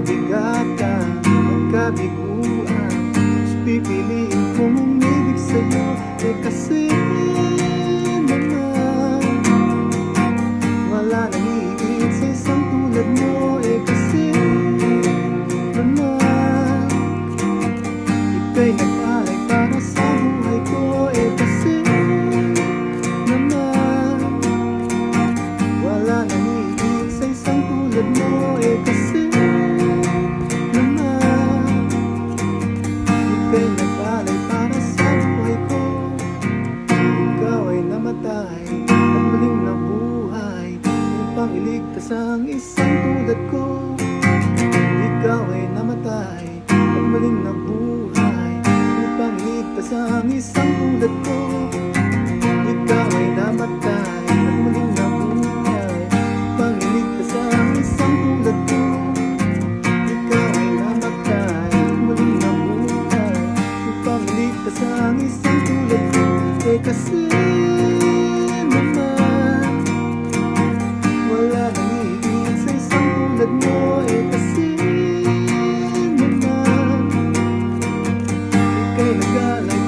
kabigatan at kabiguan. Mas pipiliin kong umibig sa'yo eh kasi naman Wala nang iigit sa mo eh kasi iligtas ang isang tulad ko. Ikaw ay namatay at muling nabuhay Upang iligtas ang isang tulad ko. Ikaw ay namatay at muling nabuhay Upang iligtas ang isang tulad ko. Ikaw ay namatay at muling nabuhay Upang iligtas ang isang tulad ko. Eh kasi what I